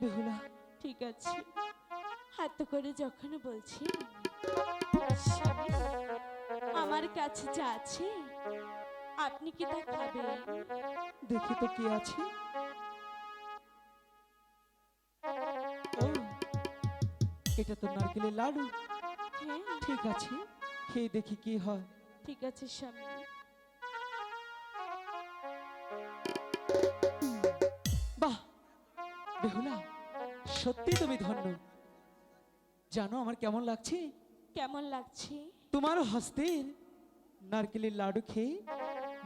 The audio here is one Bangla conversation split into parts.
বেহুলা ঠিক আছে। হাত করে যখন বলছি আমার কাছে যা আছে আপনি কি তা খাবেন? দেখি তো কি আছে। এটা তো নারকেলের লাডু। হ্যাঁ। ঠিক আছে খেয়ে দেখি কি হয়। ঠিক আছে স্বামী। বেহুলা সত্যি তুমি ধন্য। জানো আমার কেমন লাগছে? কেমন লাগছে? তোমার হস্তের নারকেলের লাডু খেয়ে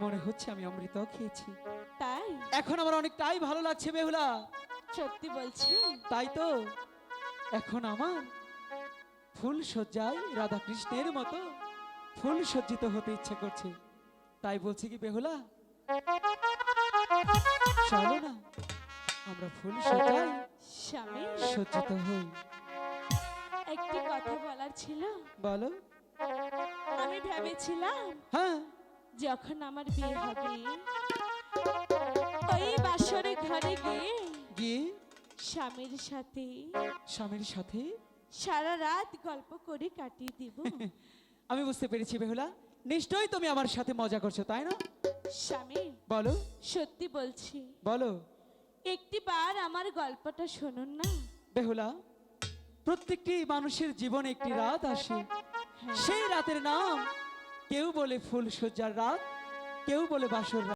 মনে হচ্ছে আমি অমৃত খেয়েছি। তাই? এখন আমার অনেকটাই ভালো লাগছে বেহুলা। সত্যি বলছি? তাই তো? এখন আমার ফুল সজ্জায় রাধা কৃষ্ণের মতো ফুল সজ্জিত হতে ইচ্ছে করছে। তাই বলছি কি বেহুলা? চলো না। আমরা ফুল সজ্জায় স্বামী সজ্জিত হই। একটি কথা বলার ছিল? বলো। আমি ভেবেছিলাম হ্যাঁ। যখন আমার বিয়ে হবে ওই বাসরে ঘরে গিয়ে গিয়ে স্বামীর সাথে স্বামীর সাথে? সারা রাত গল্প করে কাটিয়ে দিব। আমি বুঝতে পেরেছি বেহুলা। নিশ্চয়ই তুমি আমার সাথে মজা করছ তাই না? স্বামী বলো। সত্যি বলছি। বলো। একটি বার আমার গল্পটা শুনুন না। বেহুলা প্রত্যেকটি মানুষের জীবনে একটি রাত আসে। হ্যাঁ। সেই রাতের নাম কেউ বলে ফুল সজ্জার রাত কেউ বলে বাসর রাত।